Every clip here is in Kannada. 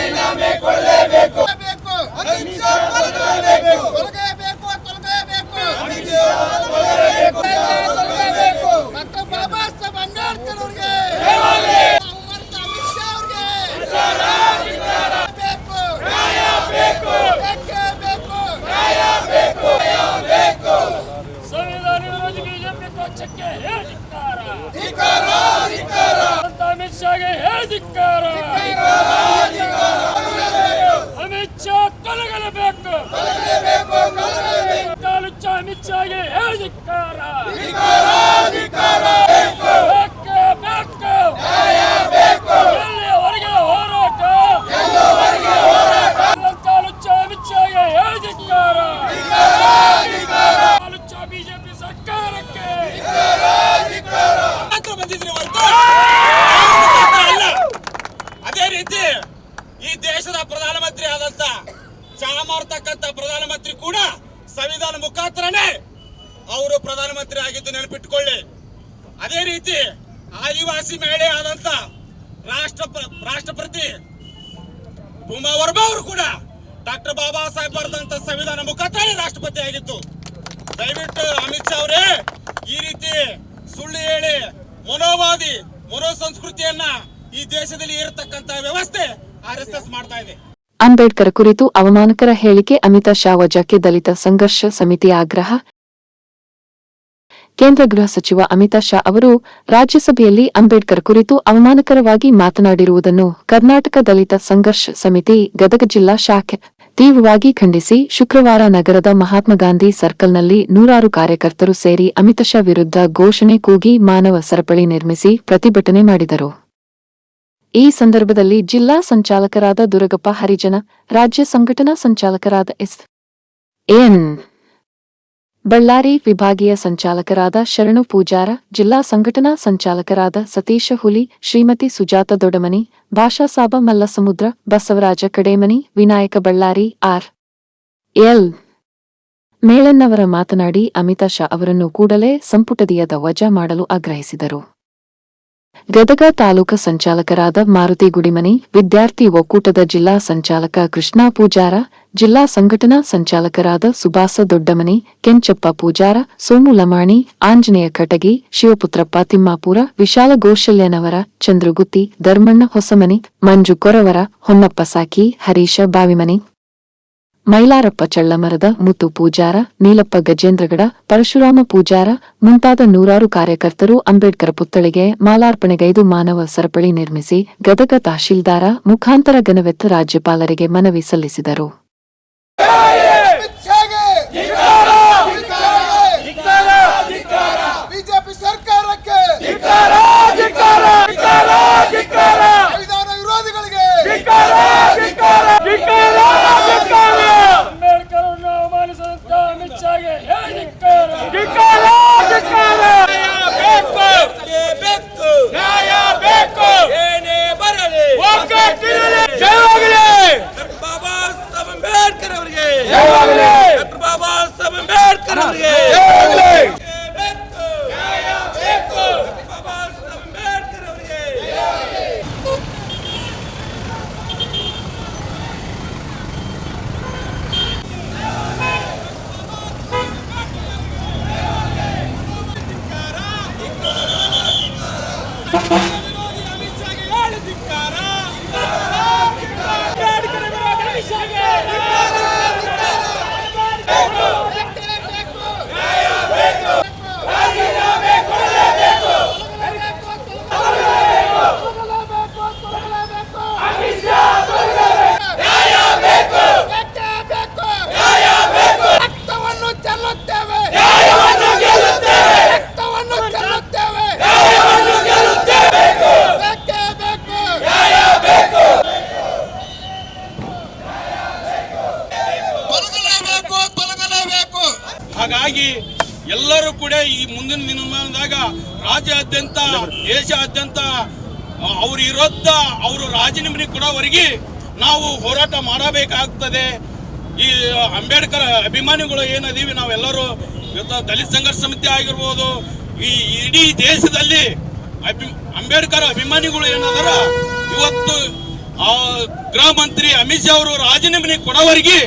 ಕೊಡಲೇಬೇಕು ಚಾಮರ್ತಕ್ಕಂತ ಪ್ರಧಾನಮಂತ್ರಿ ಕೂಡ ಸಂವಿಧಾನ ಮುಖಾಂತರನೇ ಅವರು ಪ್ರಧಾನಮಂತ್ರಿ ಆಗಿದ್ದು ನೆನಪಿಟ್ಕೊಳ್ಳಿ. ಅದೇ ರೀತಿ ಆದಿವಾಸಿ ಮಹಿಳೆ ಆದಂತ ರಾಷ್ಟ್ರ ರಾಷ್ಟ್ರಪತಿ ಉಮಾ ವರ್ಮಾ ಅವರು ಕೂಡ ಡಾಕ್ಟರ್ ಬಾಬಾ ಸಾಹೇಬ್ ಬರೆದಂತ ಸಂವಿಧಾನ ಮುಖಾಂತರನೇ ರಾಷ್ಟ್ರಪತಿ ಆಗಿತ್ತು ದಯವಿಟ್ಟು ಅಮಿತ್ ಶಾ ಅವರೇ ಈ ರೀತಿ ಸುಳ್ಳು ಹೇಳಿ ಮನೋವಾದಿ ಮನೋ ಸಂಸ್ಕೃತಿಯನ್ನ ಈ ದೇಶದಲ್ಲಿ ಇರತಕ್ಕಂತ ವ್ಯವಸ್ಥೆ ಆರ್ ಎಸ್ ಎಸ್ ಮಾಡ್ತಾ ಇದೆ. ಅಂಬೇಡ್ಕರ್ ಕುರಿತು ಅವಮಾನಕರ ಹೇಳಿಕೆ ಅಮಿತ್ ಶಾ ವಜಾಕ್ಕೆ ದಲಿತ ಸಂಘರ್ಷ ಸಮಿತಿ ಆಗ್ರಹ. ಕೇಂದ್ರ ಗೃಹ ಸಚಿವ ಅಮಿತ್ ಶಾ ಅವರು ರಾಜ್ಯಸಭೆಯಲ್ಲಿ ಅಂಬೇಡ್ಕರ್ ಕುರಿತು ಅವಮಾನಕರವಾಗಿ ಮಾತನಾಡಿರುವುದನ್ನು ಕರ್ನಾಟಕ ದಲಿತ ಸಂಘರ್ಷ ಸಮಿತಿ ಗದಗ ಜಿಲ್ಲಾ ಶಾಖೆ ತೀವ್ರವಾಗಿ ಖಂಡಿಸಿ ಶುಕ್ರವಾರ ನಗರದ ಮಹಾತ್ಮ ಗಾಂಧಿ ಸರ್ಕಲ್ನಲ್ಲಿ ನೂರಾರು ಕಾರ್ಯಕರ್ತರು ಸೇರಿ ಅಮಿತ್ ಶಾ ವಿರುದ್ಧ ಘೋಷಣೆ ಕೂಗಿ ಮಾನವ ಸರಪಳಿ ನಿರ್ಮಿಸಿ ಪ್ರತಿಭಟನೆ ಮಾಡಿದರು. ಈ ಸಂದರ್ಭದಲ್ಲಿ ಜಿಲ್ಲಾ ಸಂಚಾಲಕರಾದ ದುರಗಪ್ಪ ಹರಿಜನ, ರಾಜ್ಯ ಸಂಘಟನಾ ಸಂಚಾಲಕರಾದ ಎಸ್. ಎನ್. ಬಳ್ಳಾರಿ ವಿಭಾಗೀಯ ಸಂಚಾಲಕರಾದ ಶರಣು ಪೂಜಾರ, ಜಿಲ್ಲಾ ಸಂಘಟನಾ ಸಂಚಾಲಕರಾದ ಸತೀಶ ಹುಲಿ, ಶ್ರೀಮತಿ ಸುಜಾತ ದೊಡಮನಿ ಭಾಷಾಸಾಬ ಮಲ್ಲಸಮುದ್ರ, ಬಸವರಾಜ ಕಡೇಮನಿ, ವಿನಾಯಕ ಬಳ್ಳಾರಿ, ಆರ್. ಎಲ್. ಮೇಳನ್ನವರ ಮಾತನಾಡಿ ಅಮಿತಾ ಶಾ ಅವರನ್ನು ಕೂಡಲೇ ಸಂಪುಟದಿಯದ ವಜಾ ಮಾಡಲು ಆಗ್ರಹಿಸಿದರು. ಗದಗ ತಾಲೂಕು ಸಂಚಾಲಕರಾದ ಮಾರುತಿ ಗುಡಿಮನಿ, ವಿದ್ಯಾರ್ಥಿ ಒಕ್ಕೂಟದ ಜಿಲ್ಲಾ ಸಂಚಾಲಕ ಕೃಷ್ಣಾ ಪೂಜಾರ, ಜಿಲ್ಲಾ ಸಂಘಟನಾ ಸಂಚಾಲಕರಾದ ಸುಭಾಸ ದೊಡ್ಡಮನಿ, ಕೆಂಚಪ್ಪ ಪೂಜಾರ, ಸೋಮು ಲಮಾಣಿ, ಆಂಜನೇಯ ಕಟಗಿ ಶಿವಪುತ್ರಪ್ಪ ತಿಮ್ಮಾಪುರ ವಿಶಾಲ ಗೋಶಲ್ಯನವರ, ಚಂದ್ರಗುತ್ತಿ, ಧರ್ಮಣ್ಣ ಹೊಸಮನಿ, ಮಂಜು ಕೊರವರ, ಹೊನ್ನಪ್ಪ ಸಾಕಿ, ಹರೀಶ ಬಾವಿಮನಿ. ಮೈಲಾರಪ್ಪ ಚಳ್ಳಮರದ ಮುತ್ತು ಪೂಜಾರ, ನೀಲಪ್ಪ ಗಜೇಂದ್ರಗಡ, ಪರಶುರಾಮ ಪೂಜಾರ ಮುಂತಾದ ನೂರಾರು ಕಾರ್ಯಕರ್ತರು ಅಂಬೇಡ್ಕರ್ ಪುತ್ಥಳಿಗೆ ಮಾಲಾರ್ಪಣೆಗೈದು ಮಾನವ ಸರಪಳಿ ನಿರ್ಮಿಸಿ ಗದಗ ತಹಶೀಲ್ದಾರ ಮುಖಾಂತರ ಘನವೆತ್ತ ರಾಜ್ಯಪಾಲರಿಗೆ ಮನವಿ ಸಲ್ಲಿಸಿದರು ಅಮಿತ್ ಶಾಗೆ ಬಿಜೆಪಿ ಸರ್ಕಾರಕ್ಕೆ ಸಂವಿಧಾನ ವಿರೋಧಿಗಳಿಗೆ ಅಂಬೇಡ್ಕರ್ ಅವರನ್ನು ಅವಮಾನಿಸಿದಂತ ಅಮಿತ್ ಶಾಗೆ ಹೇಳಿದ್ದಾರೆ ನ್ಯಾಯ ಬೇಕು ಏನೇ ಬರಲಿ ಬಾಬಾ ಸಾಹೇಬ್ ಅಂಬೇಡ್ಕರ್ ಅವರಿಗೆ ಡಾಕ್ಟರ್ ಬಾಬಾ ಸಾಹೇಬ್ ಅಂಬೇಡ್ಕರ್ ಅವರಿಗೆ ಬೇಕು ನ್ಯಾಯ ಬೇಕು ಬಾಬಾ ಸಾಹೇಬ್ ಅಂಬೇಡ್ಕರ್ ಅವರಿಗೆ ರಕ್ತವನ್ನು ಚೆಲ್ಲುತ್ತೇವೆ ರಕ್ತವನ್ನು ಚೆಲ್ಲುತ್ತೇವೆ ನಾವೆಲ್ಲರೂ ಕೂಡ ಈ ಮುಂದಿನ ದಿನಮಾನದಾಗ ರಾಜ್ಯಾದ್ಯಂತ ದೇಶಾದ್ಯಂತ ಅವ್ರ ವಿರುದ್ಧ ಅವರು ರಾಜೀನಾಮೆ ನಾವು ಹೋರಾಟ ಮಾಡಬೇಕಾಗ್ತದೆ. ಈ ಅಂಬೇಡ್ಕರ್ ಅಭಿಮಾನಿಗಳು ಏನದೀವಿ ನಾವೆಲ್ಲರೂ ದಲಿತ ಸಂಘರ್ಷ ಸಮಿತಿ ಆಗಿರ್ಬೋದು, ಈ ಇಡೀ ದೇಶದಲ್ಲಿ ಅಭಿ, ಅಂಬೇಡ್ಕರ್ ಅಭಿಮಾನಿಗಳು ಏನಾದ್ರ, ಇವತ್ತು ಗೃಹ ಮಂತ್ರಿ ಅಮಿತ್ ಶಾ ಅವರು ರಾಜೀನಾಮೆ ಕೊಡೋವರೆಗೆ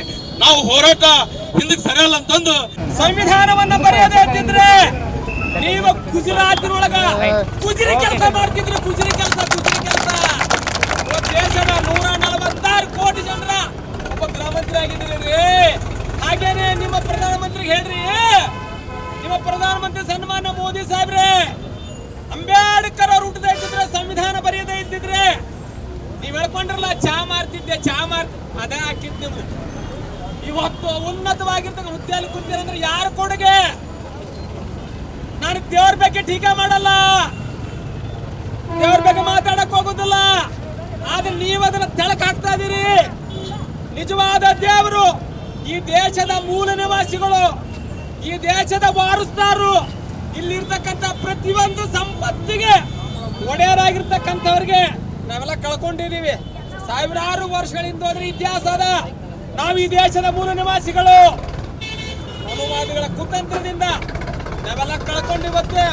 ನಾವು ಹೋರಾಟ ಹಿಂದಕ್ಕೆ ಸರಿಯಲ್ಲ ಅಂತಂದು ಸಂವಿಧಾನವನ್ನ ಬರೆಯದೇ ನೀವು ಗುಜರಾತಿನೊಳಗ ಕುಜಿರಿ ಕೆಲಸ ಮಾಡ್ತಿದ್ರೆ ಕುಜಿರಿ ಕೆಲಸ ದೇಶದ ನೂರ ನಲವತ್ತಾರು ಕೋಟಿ ಜನರ ಒಬ್ಬ ಗೃಹ ಮಂತ್ರಿ ಆಗಿದ್ದೀರಿ ಹಾಗೇನೆ ನಿಮ್ಮ ಪ್ರಧಾನಮಂತ್ರಿಗೆ ಹೇಳ್ರಿ. ನಿಮ್ಮ ಪ್ರಧಾನಮಂತ್ರಿ ಸನ್ಮಾನ ಮೋದಿ ಸಾಹೇಬ್ರೆ, ಅಂಬೇಡ್ಕರ್ ಅವ್ರು ಹುಟ್ಟದೇ ಇದ್ದಿದ್ರೆ ಸಂವಿಧಾನ ಬರೆಯದೇ ಇದ್ದಿದ್ರೆ ನೀವ್ ಹೇಳ್ಕೊಂಡ್ರಲ್ಲ, ಚಾ ಮಾರ್ತಿದ್ದೆ, ಚಾ ಮಾರ್ ಅದೇ ಹಾಕಿದ್ ನಿಮ್ ಇವತ್ತು ಉನ್ನತವಾಗಿರ್ತಕ್ಕ ಹುದ್ದೆಯಲ್ಲಿ ಕೂತಿರಂದ್ರೆ ಯಾರ ಕೊಡುಗೆ? ನಾನು ದೇವ್ರ ಬಗ್ಗೆ ಟೀಕೆ ಮಾಡಲ್ಲ. ದೇವ್ರ ಬಗ್ಗೆ ಮಾತಾಡಕ್ ಹೋಗೋದಿಲ್ಲ. ಆದ್ರೆ ನೀವು ಅದನ್ನ ತೆಳಕ್ ಹಾಕ್ತಾ ಇದೀರಿ ನಿಜವಾದ ದೇವರು. ಈ ದೇಶದ ಮೂಲ ನಿವಾಸಿಗಳು, ಈ ದೇಶದ ವಾರಸ್ದಾರರು ಇಲ್ಲಿರ್ತಕ್ಕಂಥ ಪ್ರತಿಯೊಂದು ಸಂಪತ್ತಿಗೆ ಒಡೆಯರಾಗಿರ್ತಕ್ಕಂಥವ್ರಿಗೆ ನಾವೆಲ್ಲ ಕಳ್ಕೊಂಡಿದೀವಿ ಸಾವಿರಾರು ವರ್ಷಗಳಿಂದ ಹೋದ್ರೆ ಇತಿಹಾಸ ಅದ. ನಾವು ಈ ದೇಶದ ಮೂಲ ನಿವಾಸಿಗಳು. ಅನುವಾದಿಗಳ ಕುತಂತ್ರದಿಂದ ನಾವೆಲ್ಲ ಕಳ್ಕೊಂಡು ಇವತ್ತು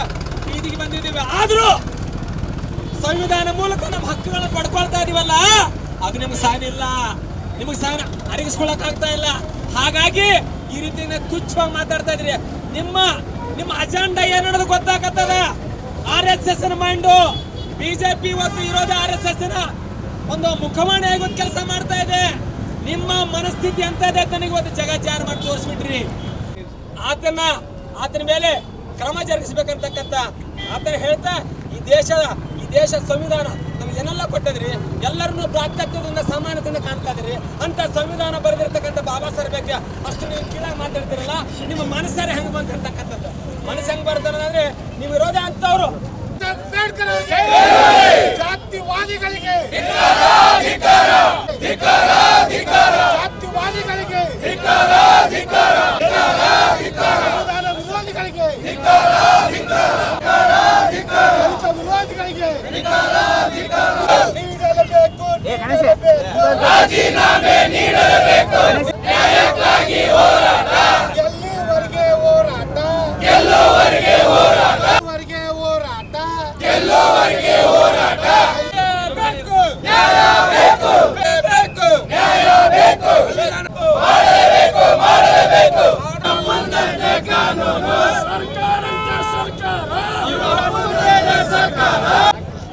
ಬೀದಿಗೆ ಬಂದಿದ್ದೀವಿ. ಆದರೂ ಸಂವಿಧಾನ ಮೂಲಕ ನಮ್ಮ ಹಕ್ಕುಗಳನ್ನು ಪಡ್ಕೊಳ್ತಾ ಇದೀವಲ್ಲ, ಅದು ನಿಮ್ಗೆ ಸಾನಿಲ್ಲ ನಿಮಗೆ ಸಹ ಅರಗಿಸ್ಕೊಳಕ್ ಆಗ್ತಾ ಇಲ್ಲ. ಹಾಗಾಗಿ ಈ ರೀತಿ ತುಚ್ಛವಾಗಿ ಮಾತಾಡ್ತಾ ಇದ್ರಿ. ನಿಮ್ಮ ನಿಮ್ಮ ಅಜೆಂಡಾ ಏನನ್ನೋದು ಗೊತ್ತಾಗತ್ತದ? R S S mind BJP ಇವತ್ತು ಇರೋದು ಆರ್ ಎಸ್ ಎಸ್ ಒಂದು ಮುಖವಾಣಿ ಒಂದು ಕೆಲಸ ಮಾಡ್ತಾ ಇದೆ. ನಿಮ್ಮ ಮನಸ್ಥಿತಿ ಅಂತ ಇದೆ ನನಗೆ ಇವತ್ತು ಜಾರ ಮಾಡಿ ತೋರಿಸ್ಬಿಟ್ರಿ. ಆತನ ಆತನ ಮೇಲೆ ಕ್ರಮ ಜರುಗಿಸಬೇಕಂತಕ್ಕಂಥ ಆತನ ಹೇಳ್ತಾ ಈ ದೇಶದ ಈ ದೇಶ ಸಂವಿಧಾನ ಏನೆಲ್ಲ ಕೊಟ್ಟದ್ರಿ? ಎಲ್ಲರನ್ನೂ ಪ್ರಾತ್ಯತ್ವದಿಂದ ಸಮಾನತೆಯಿಂದ ಕಾಣ್ತಾ ಇದ್ರಿ ಅಂತ ಸಂವಿಧಾನ ಬರೆದಿರ್ತಕ್ಕಂಥ ಬಾಬಾ ಸಾಹೇಬ್ ಬಗ್ಗೆ ಅಷ್ಟು ನೀವು ಕೀಳಾಗಿ ಮಾತಾಡ್ತಿರಲ್ಲ, ನಿಮ್ಮ ಮನಸ್ಸಾರೆ ಹೆಂಗ್ ಬಂದಿರ್ತಕ್ಕಂಥದ್ದು ಮನಸ್ಸು ಹೆಂಗ್ ಬರ್ತಾರಂದ್ರೆ ನೀವು ಇರೋದೇ ಅಂತವ್ರು ಜಾತಿವಾದಿಗಳಿಗೆ ಜಾತಿವಾದಿಗಳಿಗೆ ಸಂವಿಧಾನ ವಿರೋಧಿಗಳಿಗೆ ದಲಿತ ವಿರೋಧಿಗಳಿಗೆ ನೀಡಲೇಬೇಕು ನೀಡಲೇಬೇಕು ಎಲ್ಲಿವರೆಗೆ ಹೋರಾಟ. ಗೆಲ್ಲುವರೆಗೆ ಹೋರಾಟ. ಬೇಕು ನ್ಯಾಯ ಬೇಕು ಬೇಕು ನ್ಯಾಯ ಬೇಕು ಸರ್ಕಾರ. ಸರ್ಕಾರ.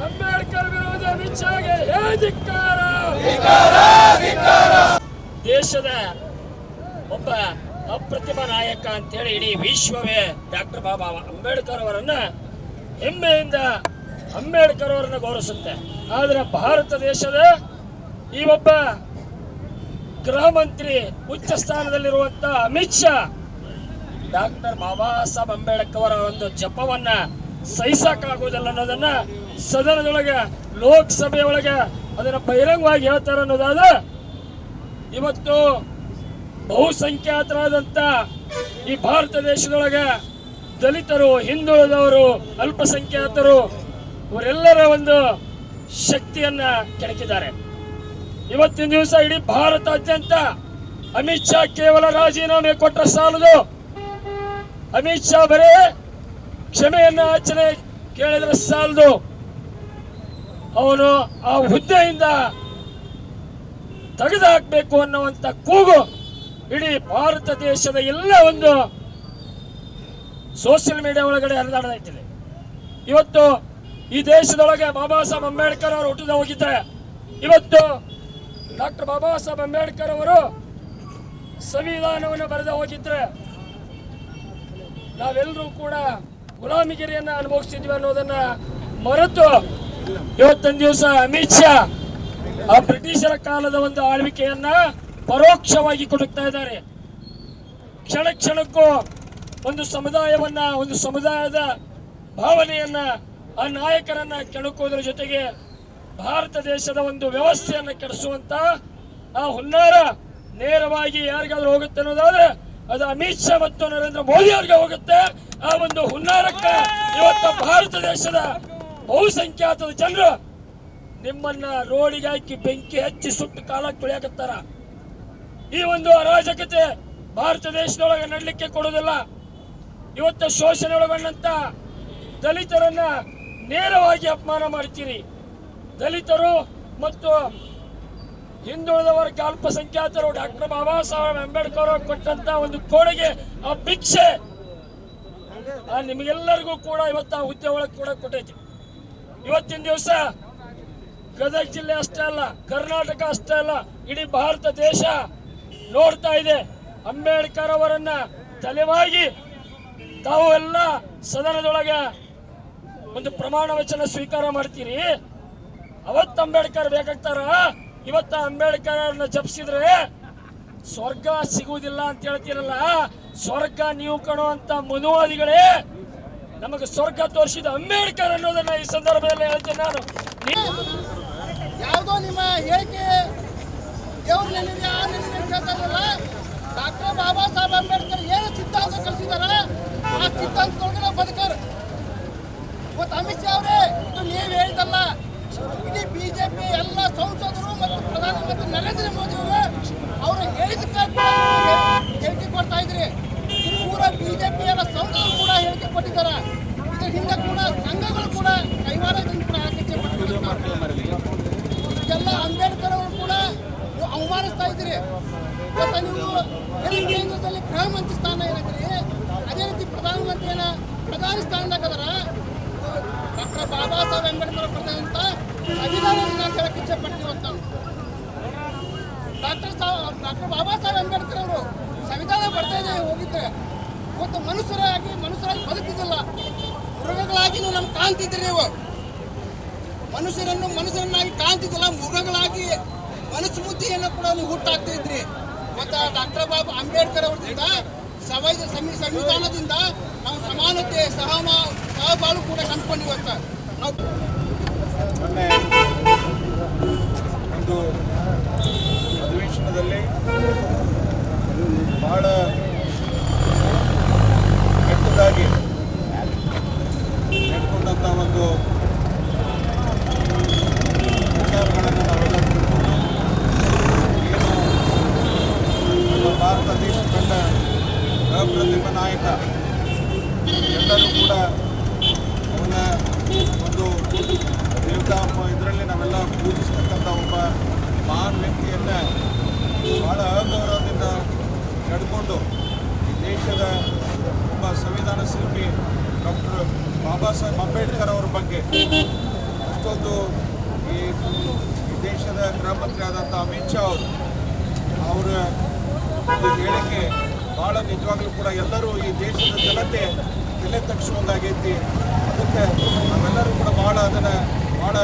ಅಂಬೇಡ್ಕರ್ ವಿರೋಧ ಮಿಚ್ಚಾಗೆ ಧಿಕ್ಕಾರ ದೇಶದ ಒಬ್ಬ ಅಪ್ರತಿಮ ನಾಯಕ ಅಂತೇಳಿ ಇಡೀ ವಿಶ್ವವೇ ಡಾಕ್ಟರ್ ಬಾಬಾ ಅಂಬೇಡ್ಕರ್ ಅವರನ್ನ ಹೆಮ್ಮೆಯಿಂದ ಅಂಬೇಡ್ಕರ್ ಅವರನ್ನ ಗೌರವಿಸುತ್ತೆ. ಆದ್ರೆ ಭಾರತ ದೇಶದ ಈ ಒಬ್ಬ ಗೃಹ ಮಂತ್ರಿ ಉಚ್ಚ ಸ್ಥಾನದಲ್ಲಿರುವಂತ ಅಮಿತ್ ಶಾ, ಡಾಕ್ಟರ್ ಬಾಬಾ ಸಾಹೇಬ್ ಅಂಬೇಡ್ಕರ್ ಅವರ ಒಂದು ಜಪವನ್ನ ಸಹಿಸಕ್ಕಾಗೋದಿಲ್ಲ ಅನ್ನೋದನ್ನ ಸದನದೊಳಗೆ ಲೋಕಸಭೆ ಒಳಗೆ ಅದನ್ನ ಬಹಿರಂಗವಾಗಿ ಹೇಳ್ತಾರೆ ಅನ್ನೋದಾದ ಇವತ್ತು ಬಹುಸಂಖ್ಯಾತರಾದಂತ ಈ ಭಾರತ ದೇಶದೊಳಗೆ ದಲಿತರು, ಹಿಂದುಳಿದವರು, ಅಲ್ಪಸಂಖ್ಯಾತರು ಇವರೆಲ್ಲರ ಒಂದು ಶಕ್ತಿಯನ್ನ ಕೆಣಕಿದ್ದಾರೆ. ಇವತ್ತಿನ ದಿವಸ ಇಡೀ ಭಾರತಾದ್ಯಂತ ಅಮಿತ್ ಶಾ ಕೇವಲ ರಾಜೀನಾಮೆ ಕೊಟ್ಟ ಸಾಲದು. ಅಮಿತ್ ಶಾ ಬರೇ ಕ್ಷಮೆಯನ್ನ ಆಚರಣೆ ಕೇಳಿದ್ರೆ ಸಾಲದು. ಅವನು ಆ ಹುದ್ದೆಯಿಂದ ತೆಗೆದಾಕಬೇಕು ಅನ್ನುವಂತ ಕೂಗು ಇಡೀ ಭಾರತ ದೇಶದ ಎಲ್ಲ ಒಂದು ಸೋಷಿಯಲ್ ಮೀಡಿಯಾ ಒಳಗಡೆ ಹರಿದಾಡಿದೆ ಇವತ್ತು ಈ ದೇಶದೊಳಗೆ ಬಾಬಾ ಸಾಹೇಬ್ ಅಂಬೇಡ್ಕರ್ ಅವರು ಹುಟ್ಟಿದ ಹೋಗಿದ್ದಾರೆ ಇವತ್ತು ಡಾಕ್ಟರ್ ಬಾಬಾ ಸಾಹೇಬ್ ಅಂಬೇಡ್ಕರ್ ಅವರು ಸಂವಿಧಾನವನ್ನು ಬರೆದ ಹೋಗಿದ್ರೆ ನಾವೆಲ್ಲರೂ ಕೂಡ ಗುಲಾಮಿಗಿರಿಯನ್ನ ಅನುಭವಿಸಿದ್ವಿ ಅನ್ನೋದನ್ನು ಮರೆತು ಇವತ್ತಿನ ದಿವಸ ಅಮಿತ್ ಶಾ ಆ ಬ್ರಿಟಿಷರ ಕಾಲದ ಒಂದು ಆಳ್ವಿಕೆಯನ್ನ ಪರೋಕ್ಷವಾಗಿ ಕೊಡುತ್ತಾ ಇದ್ದಾರೆ. ಕ್ಷಣ ಕ್ಷಣಕ್ಕೂ ಒಂದು ಸಮುದಾಯವನ್ನ, ಒಂದು ಸಮುದಾಯದ ಭಾವನೆಯನ್ನ, ಆ ನಾಯಕರನ್ನ ಕೆಣಕುವುದರ ಜೊತೆಗೆ ಭಾರತ ದೇಶದ ಒಂದು ವ್ಯವಸ್ಥೆಯನ್ನ ಕೆಡಿಸುವಂತ ಆ ಹುನ್ನಾರ ನೇರವಾಗಿ ಯಾರಿಗಾದ್ರೂ ಹೋಗುತ್ತೆ ಅನ್ನೋದಾದ್ರೆ ಅದು ಅಮಿತ್ ಶಾ ಮತ್ತು ನರೇಂದ್ರ ಮೋದಿ ಅವ್ರಿಗೆ ಹೋಗುತ್ತೆ. ಆ ಒಂದು ಹುನ್ನಾರಕ್ಕ ಇವತ್ತು ಭಾರತ ದೇಶದ ಬಹುಸಂಖ್ಯಾತದ ಜನರು ನಿಮ್ಮನ್ನ ರೋಡಿಗೆ ಹಾಕಿ ಬೆಂಕಿ ಹಚ್ಚಿ ಸುಟ್ಟು ಕಾಲ ತುಳಿಯಾಕತ್ತಾರ. ಈ ಒಂದು ಅರಾಜಕತೆ ಭಾರತ ದೇಶದೊಳಗೆ ನಡಲಿಕ್ಕೆ ಕೊಡೋದಿಲ್ಲ ಇವತ್ತು ಶೋಷಣೆ ಒಳಗೊಂಡಂತ ದಲಿತರನ್ನ ನೇರವಾಗಿ ಅಪಮಾನ ಮಾಡ್ತೀರಿ. ದಲಿತರು ಮತ್ತು ಹಿಂದುಳಿದ ವರ್ಗ ಅಲ್ಪಸಂಖ್ಯಾತರು ಡಾಕ್ಟರ್ ಬಾಬಾ ಸಾಹೇಬ್ ಅಂಬೇಡ್ಕರ್ ಅವರು ಕೊಟ್ಟಂತ ಒಂದು ಕೊಡುಗೆ, ಆ ಭಿಕ್ಷೆ ನಿಮಗೆಲ್ಲರಿಗೂ ಕೂಡ ಇವತ್ತು ಆ ಹುದ್ದೆ ಒಳಗೆ ಕೂಡ ಕೊಟ್ಟೈತಿ. ಇವತ್ತಿನ ದಿವಸ ಗದಗ ಜಿಲ್ಲೆ ಅಷ್ಟೇ ಅಲ್ಲ, ಕರ್ನಾಟಕ ಅಷ್ಟೇ ಅಲ್ಲ, ಇಡೀ ಭಾರತ ದೇಶ ನೋಡ್ತಾ ಇದೆ. ಅಂಬೇಡ್ಕರ್ ಅವರನ್ನ ತಲೆವಾಗಿ ತಾವು ಎಲ್ಲ ಸದನದೊಳಗೆ ಒಂದು ಪ್ರಮಾಣ ವಚನ ಸ್ವೀಕಾರ ಮಾಡ್ತೀರಿ. ಅವತ್ತು ಅಂಬೇಡ್ಕರ್ ಬೇಕಾಗ್ತಾರ? ಇವತ್ತ ಅಂಬೇಡ್ಕರ್ ಅವ್ರನ್ನ ಜಪಿಸಿದ್ರೆ ಸ್ವರ್ಗ ಸಿಗುವುದಿಲ್ಲ ಅಂತ ಹೇಳ್ತೀರಲ್ಲ? ಸ್ವರ್ಗ ನೀವು ಕಾಣುವಂತ ಮನುವಾದಿಗಳೇ ನಮಗೆ ಸ್ವರ್ಗ ತೋರಿಸಿದ ಅಂಬೇಡ್ಕರ್ ಅನ್ನೋದನ್ನ ಈ ಸಂದರ್ಭದಲ್ಲಿ ಹೇಳ್ತೇನೆ ನಾನು. ನೀವು ಯಾವುದೋ ನಿಮ್ಮ ಹೇಳಿಕೆ ದೇವ್ರು ನೆನಪಿ ಆ ನೆನಪಿ ಡಾಕ್ಟರ್ ಬಾಬಾ ಸಾಹೇಬ್ ಅಂಬೇಡ್ಕರ್ ಏನು ಸಿದ್ಧಾಂತ ಕಲಿಸಿದಾರ? ಆ ಸಿದ್ಧಾಂತದೊಳಗಡೆ ಬದುಕರು. ಇವತ್ತು ಅಮಿತ್ ಶಾ ಅವರೇ, ಇದು ನೀವು ಹೇಳಿದಲ್ಲ. ಇಡೀ ಬಿಜೆಪಿ ಎಲ್ಲ ಸಂಸದರು ಮತ್ತು ಪ್ರಧಾನಮಂತ್ರಿ ನರೇಂದ್ರ ಮೋದಿ ಅವರು ಅವರು ಹೇಳಿದಕ್ಕೆ ಕೂಡ ನೀವು ಹೇಳಿಕೆ ಕೊಡ್ತಾ ಇದ್ರಿ ಇದು ಪೂರ ಬಿಜೆಪಿ ಎಲ್ಲ ಸಂಸದರು ಕೂಡ ಹೇಳಿಕೆ ಕೊಟ್ಟಿದ್ದಾರೆ ಇದ್ರ ಹಿಂದೆ ಕೂಡ ಸಂಘಗಳು ಕೂಡ ಕೈವಾರದಿಂದ ಕೂಡ ಹೇಳಿಕೆ ಕೊಟ್ಟಿದ್ದಾರೆ ಇದೆಲ್ಲ ಅಂಬೇಡ್ಕರ್ ಅವರು ಕೂಡ ನೀವು ಅವಮಾನಿಸ್ತಾ ಇದ್ದೀರಿ. ನೀವು ಕೇಂದ್ರದಲ್ಲಿ ಗೃಹ ಮಂತ್ರಿ ಸ್ಥಾನ ಏನಿದ್ರಿ ಅದೇ ರೀತಿ ಪ್ರಧಾನಮಂತ್ರಿಯನ್ನ ಪ್ರಧಾನಿ ಸ್ಥಾನದಾಗ ಡಾಕ್ಟರ್ ಬಾಬಾ ಸಾಹೇಬ್ ಅಂಬೇಡ್ಕರ್ ಬರೆದಂತ ಸಂವಿಧಾನವನ್ನು ನಾವು ಕೇಳಕ್ಕೆ ಇಚ್ಛೆ ಪಡ್ತೀವಿ ಅಂತ. ಡಾಕ್ಟರ್ ಡಾಕ್ಟರ್ ಬಾಬಾ ಸಾಹೇಬ್ ಅಂಬೇಡ್ಕರ್ ಅವರು ಸಂವಿಧಾನ ಬರ್ತಾ ಇದೆ ಹೋಗಿದ್ರೆ ಮತ್ತು ಮನುಷ್ಯರಾಗಿ ಮನುಷ್ಯರಾಗಿ ಬದುಕಿದಿಲ್ಲ ಮೃಗಗಳಾಗಿ ನೀವು ನಮ್ಗೆ ನೀವು. ಮನುಷ್ಯರನ್ನು ಮನುಷ್ಯರನ್ನಾಗಿ ಕಾಣ್ತಿದ್ದಿಲ್ಲ, ಮೃಗಗಳಾಗಿ ಮನಸ್ಸು ಕೂಡ ನೀವು ಹುಟ್ಟಾಗ್ತಾ ಇದ್ರಿ. ಮತ್ತು ಡಾಕ್ಟರ್ ಬಾಬು ಅಂಬೇಡ್ಕರ್ ಅವರಿಂದ ಸಮಾಜ ಸಂವಿ ಸಂವಿಧಾನದಿಂದ ನಾವು ಸಮಾನತೆ, ಸಹಮ ಸಹಬಾಳು ಕೂಡ ಕಂಡುಕೊಂಡಿವತ್ತ ನಾವು ಒಂದು ಅಧಿವೇಶನದಲ್ಲಿ ಬಹಳ ಕೆಟ್ಟದಾಗಿ ನಡ್ಕೊಂಡಂಥ ಒಂದು ವಿಚಾರಗಳನ್ನು ನಾವೆಲ್ಲ ತಿಳ್ಕೊಂಡು ಏನು ನಮ್ಮ ಭಾರತ ದೇಶ ಕಂಡ ಅಪ್ರತಿಮ ನಾಯಕ ಎಲ್ಲರೂ ಕೂಡ ಅವನ ಒಂದು ದೇವತಾ ಇದರಲ್ಲಿ ನಾವೆಲ್ಲ ಪೂಜಿಸ್ತಕ್ಕಂಥ ಒಬ್ಬ ಮಹಾನ್ ವ್ಯಕ್ತಿಯನ್ನು ಭಾಳ ಅಗೌರವದಿಂದ ನಡ್ಕೊಂಡು ಈ ದೇಶದ ಒಬ್ಬ ಸಂವಿಧಾನ ಶಿಲ್ಪಿ ಡಾಕ್ಟರ್ ಬಾಬಾ ಸಾಹೇಬ್ ಅಂಬೇಡ್ಕರ್ ಅವ್ರ ಬಗ್ಗೆ ಅಷ್ಟೊಂದು ಈ ಗೃಹ ಮಂತ್ರಿ ಆದಂಥ ಅಮಿತ್ ಶಾ ಅವರು, ಅವರ ಒಂದು ಹೇಳಿಕೆ ಭಾಳ ನಿಜವಾಗ್ಲೂ ಕೂಡ ಎಲ್ಲರೂ ಈ ದೇಶದ ಜನತೆ ತಲೆ ತಗ್ಸುವಂಗಾಗೈತಿ ಅದಕ್ಕೆ ನಾವೆಲ್ಲರೂ ಕೂಡ ಭಾಳ ಅದನ್ನು ಭಾಳ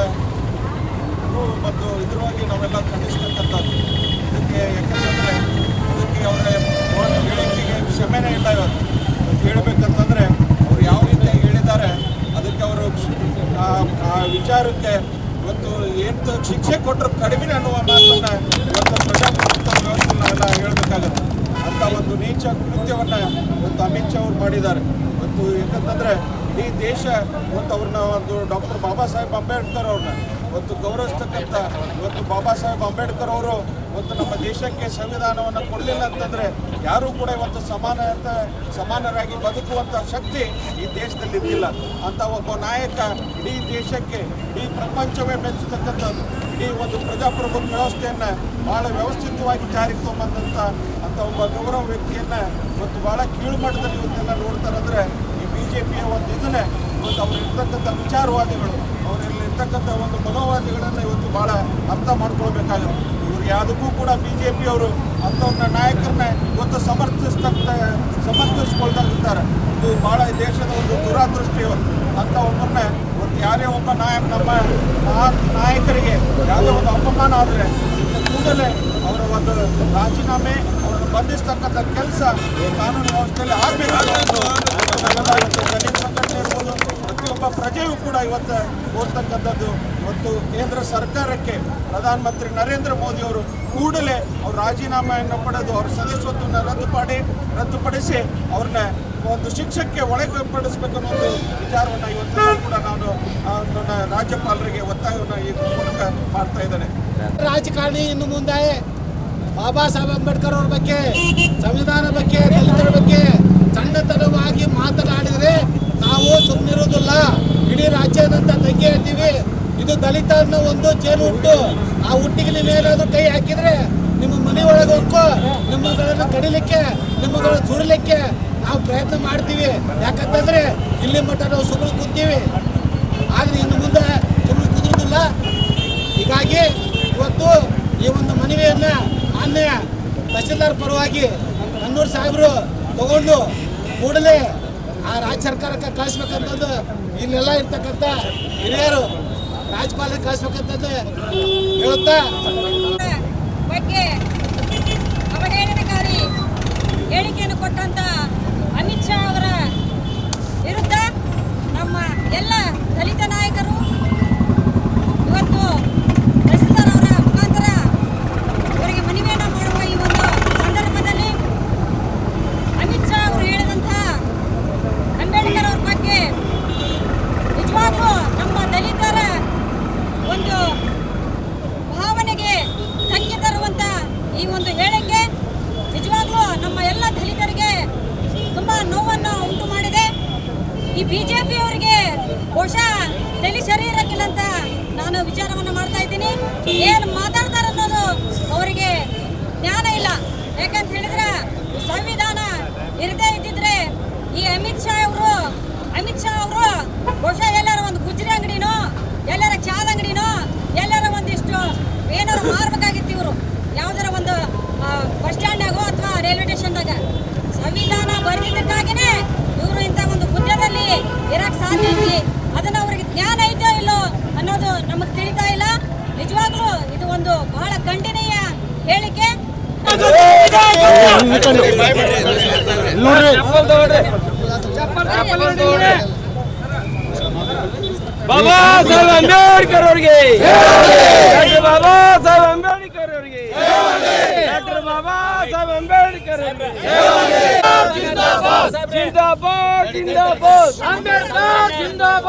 ಮತ್ತು ಇದರವಾಗಿ ನಾವೆಲ್ಲ ಖಂಡಿಸ್ತಕ್ಕಂಥದ್ದು. ಇದಕ್ಕೆ ಯಾಕಂತಂದರೆ ಇದಕ್ಕೆ ಅವರ ಹೇಳಿಕೆಗೆ ಕ್ಷಮೆನೇ ಇಲ್ಲ ಇವತ್ತು. ಹೇಳಬೇಕಂತಂದರೆ ಅವ್ರು ಯಾವ ರೀತಿ ಹೇಳಿದ್ದಾರೆ, ಅದಕ್ಕೆ ಅವರು ಆ ವಿಚಾರಕ್ಕೆ ಇವತ್ತು ಏನು ಶಿಕ್ಷೆ ಕೊಟ್ಟರು ಕಡಿಮೆ ಅನ್ನುವ ಮಾತನ್ನ ಇವತ್ತು ಪ್ರಜಾಪ್ರಭುತ್ವ ವ್ಯವಸ್ಥೆ ನಾವೆಲ್ಲ ಹೇಳಬೇಕಾಗತ್ತೆ. ಅಂತ ಒಂದು ನೀಚ ಕೃತ್ಯವನ್ನ ಇವತ್ತು ಅಮಿತ್ ಶಾ ಅವರು ಮಾಡಿದ್ದಾರೆ. ಮತ್ತು ಯಾಕಂತಂದರೆ ಈ ದೇಶ ಇವತ್ತು ಅವ್ರನ್ನ ಒಂದು ಡಾಕ್ಟರ್ ಬಾಬಾ ಸಾಹೇಬ್ ಅಂಬೇಡ್ಕರ್ ಅವ್ರನ್ನ. ಇವತ್ತು ಗೌರವಿಸ್ತಕ್ಕಂಥ ಇವತ್ತು ಬಾಬಾ ಸಾಹೇಬ್ ಅಂಬೇಡ್ಕರ್ ಅವರು ಇವತ್ತು ನಮ್ಮ ದೇಶಕ್ಕೆ ಸಂವಿಧಾನವನ್ನು ಕೊಡಲಿಲ್ಲ ಅಂತಂದರೆ ಯಾರೂ ಕೂಡ ಇವತ್ತು ಸಮಾನತೆ ಸಮಾನರಾಗಿ ಬದುಕುವಂಥ ಶಕ್ತಿ ಈ ದೇಶದಲ್ಲಿ ಇದ್ದಿಲ್ಲ. ಅಂತ ಒಬ್ಬ ನಾಯಕ ಇಡೀ ದೇಶಕ್ಕೆ, ಇಡೀ ಪ್ರಪಂಚವೇ ಮೆಚ್ಚತಕ್ಕಂಥದ್ದು ಇಡೀ ಒಂದು ಪ್ರಜಾಪ್ರಭುತ್ವ ವ್ಯವಸ್ಥೆಯನ್ನು ಭಾಳ ವ್ಯವಸ್ಥಿತವಾಗಿ ಜಾರಿಗೆ ತೊಗೊಂಬಂದಂಥ ಅಂತ ಒಬ್ಬ ಗೌರವ ವ್ಯಕ್ತಿಯನ್ನು ಇವತ್ತು ಭಾಳ ಕೀಳುಮಟ್ಟದಲ್ಲಿ ಇವತ್ತೆಲ್ಲ ನೋಡ್ತಾರಂದ್ರೆ ಈ ಬಿ ಜೆ ಪಿಯ ಒಂದು ಇದನ್ನೇ ಇವತ್ತು ಅವ್ರು ಇರ್ತಕ್ಕಂಥ ವಿಚಾರವಾದಿಗಳು ಅವರಲ್ಲಿ ಇರ್ತಕ್ಕಂಥ ಒಂದು ಮನೋವಾದಿಗಳನ್ನು ಇವತ್ತು ಭಾಳ ಅರ್ಥ ಮಾಡ್ಕೊಳ್ಬೇಕಾಗುತ್ತೆ. ಯಾವುದಕ್ಕೂ ಕೂಡ ಬಿ ಜೆ ಪಿಯವರು ಅಂಥವ್ರನ್ನ ನಾಯಕರನ್ನ ಇವತ್ತು ಸಮರ್ಥಿಸ್ತಕ್ಕ ಸಮರ್ಥಿಸ್ಕೊಳ್ತಾಗಿದ್ದಾರೆ ಇದು ಭಾಳ ದೇಶದ ಒಂದು ದುರಾದೃಷ್ಟಿ ಅಂತ ಒಬ್ಬರನ್ನ ಇವತ್ತು ಯಾರೇ ಒಬ್ಬ ನಾಯಕ ನಮ್ಮ ನಾಯಕರಿಗೆ ಯಾವುದೇ ಒಂದು ಅಪಮಾನ ಆದರೆ ಕೂಡಲೇ ಅವರ ಒಂದು ರಾಜೀನಾಮೆ ಅವರನ್ನು ಬಂಧಿಸ್ತಕ್ಕಂಥ ಕೆಲಸ ಕಾನೂನು ವ್ಯವಸ್ಥೆಯಲ್ಲಿ ಆಗಬೇಕು ದಲಿತ ಸಂಘಟನೆ ಇರ್ಬೋದು, ಪ್ರತಿಯೊಬ್ಬ ಪ್ರಜೆಯೂ ಕೂಡ ಇವತ್ತು ಓದ್ತಕ್ಕಂಥದ್ದು ಇವತ್ತು ಕೇಂದ್ರ ಸರ್ಕಾರಕ್ಕೆ ಪ್ರಧಾನಮಂತ್ರಿ ನರೇಂದ್ರ ಮೋದಿ ಅವರು ಕೂಡಲೇ ಅವರು ರಾಜೀನಾಮೆಯನ್ನು ಪಡೆದು ಅವ್ರ ಸದಸ್ಯತ್ವವನ್ನು ರದ್ದು ಮಾಡಿ ರದ್ದುಪಡಿಸಿ ಅವ್ರನ್ನ ಒಂದು ಶಿಕ್ಷಕ್ಕೆ ಒಳಪಡಿಸಬೇಕು ಅನ್ನೋ ಒಂದು ವಿಚಾರವನ್ನು ಇವತ್ತು ಕೂಡ ನಾನು ನನ್ನ ರಾಜ್ಯಪಾಲರಿಗೆ ಒತ್ತಾಯವನ್ನು ಈ ಮೂಲಕ ಮಾಡ್ತಾ ಇದ್ದೇನೆ. ರಾಜಕಾರಣಿ ಇನ್ನು ಮುಂದೆ ಬಾಬಾ ಸಾಹೇಬ್ ಅಂಬೇಡ್ಕರ್ ಅವ್ರ ಬಗ್ಗೆ ಸಂವಿಧಾನ ಬಗ್ಗೆ, ದಲಿತರ ಬಗ್ಗೆ ಸಣ್ಣತನವಾಗಿ ಮಾತನಾಡಿದರೆ ನಾವು ಸುಮ್ಮನಿರೋದಿಲ್ಲ ಇಡೀ ರಾಜ್ಯದಂತ ತಂಗಿ ಹೇಳ್ತೀವಿ ಇದು ದಲಿತ ಅನ್ನೋ ಒಂದು ಜೇನು ಹುಟ್ಟು, ಆ ಹುಟ್ಟಿಗೆ ನೀವೇನಾದ್ರೂ ಕೈ ಹಾಕಿದ್ರೆ ನಿಮ್ಮ ಮನೆ ಒಳಗೆ ಹೋಗ್ಕೊ, ನಿಮ್ಮಗಳನ್ನು ಕಡಿಲಿಕ್ಕೆ, ನಿಮ್ಮಗಳನ್ನು ಸುಡಲಿಕ್ಕೆ ನಾವು ಪ್ರಯತ್ನ ಮಾಡ್ತೀವಿ. ಯಾಕಂತಂದ್ರೆ ಇಲ್ಲಿ ಮಟ್ಟ ನಾವು ಸುಮ್ಮನೆ ಕೂತೀವಿ. ಆದ್ರೆ ಇನ್ನು ಮುಂದೆ ಸುಮ್ಮನೆ ಕುದುರುದಿಲ್ಲ. ಹೀಗಾಗಿ ಇವತ್ತು ಈ ಒಂದು ಮನವಿಯನ್ನ ಮಾನ್ಯ ತಹಸೀಲ್ದಾರ್ ಪರವಾಗಿ ಕಣ್ಣೂರು ಸಾಹೇಬರು ತಗೊಂಡು ಕೂಡಲೇ ಆ ರಾಜ್ಯ ಸರ್ಕಾರಕ್ಕೆ ಕಳಿಸ್ಬೇಕಂತಂದು ಇಲ್ಲೆಲ್ಲ ಇರ್ತಕ್ಕಂಥ ಹಿರಿಯರು ರಾಜ್ಯಪಾಲರಿಗೆ ಕಳಿಸ್ಬೇಕಂತಂದು ಹೇಳುತ್ತಾ ಬಗ್ಗೆ ಅವಹೇಳನಕಾರಿ ಹೇಳಿಕೆಯನ್ನು ಕೊಟ್ಟಂತ ಅಮಿತ್ ಶಾ ಅವರ ವಿರುದ್ಧ ನಮ್ಮ ಎಲ್ಲ ದಲಿತ ನಾಯಕರು ಇವತ್ತು ತಹಸೀಲ್ದಾರ್ ಅವರ ಮುಖಾಂತರ ಅವರಿಗೆ ಮನವಿಯನ್ನು ಮಾಡುವ ಈ ಒಂದು ಸಂದರ್ಭದಲ್ಲಿ ಅಮಿತ್ ಶಾ ಅವರು ಹೇಳಿದಂಥ ಅಂಬೇಡ್ಕರ್ ಅವ್ರ ಬಗ್ಗೆ ನಿಜವಾಗ್ಲೂ ನಮ್ಮ ದಲಿತರ ಒಂದು ಭಾವನೆಗೆ ಧಕ್ಕೆ ತರುವಂತ ಈ ಒಂದು ಹೇಳಿಕೆ ನಿಜವಾಗ್ಲೂ ನಮ್ಮ ಎಲ್ಲ ದಲಿತರಿಗೆ ತುಂಬಾ ನೋವನ್ನು ಉಂಟು ಮಾಡಿದೆ ಈ ಬಿಜೆಪಿ ಅವರಿಗೆ ಬಹುಶಃ ತಲೆ ಶರೀರಕ್ಕಿಲ್ಲ ಅಂತ ನಾನು ವಿಚಾರವನ್ನು ಮಾಡ್ತಾ ಇದ್ದೀನಿ. ಏನು ಮಾತಾಡ್ತಾರೆ ಅನ್ನೋದು ಅವರಿಗೆ ಜ್ಞಾನ ಇಲ್ಲ. ಯಾಕಂತ ಹೇಳಿದ್ರೆ ಸಂವಿಧಾನ ಇರದೇ ಇದ್ದಿದ್ರೆ ಈ ಅಮಿತ್ ಶಾ ಅವರು, ಅಮಿತ್ ಶಾ ಅವರು ಬಹುಶಃ ಎಲ್ಲರ ಒಂದು ಗುಜ್ರಿ ಅಂಗಡಿನೋ, ಎಲ್ಲರ ಚಾದ ಅಂಗಡಿನೋ, ಎಲ್ಲರ ಒಂದಿಷ್ಟು ಏನಾರು ಮಾರ್ಬೇಕಾಗಿತ್ತು ಇವರು. ಯಾವ್ದಾರ ಒಂದು ಬಸ್ ಸ್ಟ್ಯಾಂಡಾಗೋ ಅಥವಾ ರೈಲ್ವೆ ಸ್ಟೇಷನ್ದಾಗ. ಸಂವಿಧಾನ ಬರೆದಿದ್ದಕ್ಕಾಗಿನೇ ಇವರು ಇಂಥ ಒಂದು ಹುದ್ದೆದಲ್ಲಿ ಇರಕ್ ಸಾಧ್ಯ ಐತಿ ಅದನ್ನ ಅವ್ರಿಗೆ ಜ್ಞಾನ ಐತೋ ಇಲ್ಲೋ ಅನ್ನೋದು ನಮಗೆ ತಿಳಿತಾ ಇಲ್ಲ ನಿಜವಾಗ್ಲೂ ಇದು ಒಂದು ಬಹಳ ಖಂಡನೀಯ ಹೇಳಿಕೆ ಬಾಬಾ ಸಾಹೇಬ್ ಅಂಬೇಡ್ಕರ್ ಅವರಿಗೆ ಡಾಕ್ಟರ್ ಬಾಬಾ ಸಾಹೇಬ್ ಅಂಬೇಡ್ಕರ್ ಅವರಿಗೆ ಡಾಕ್ಟರ್ ಬಾಬಾ ಸಾಹೇಬ್ ಅಂಬೇಡ್ಕರ್ ಜಿಂದಾಬಾದ್ ಜಿಂದಾಬಾದ್ ಜಿಂದಾಬಾದ್ ಅಂಬೇಡ್ಕರ್ ಜಿಂದಾಬಾದ್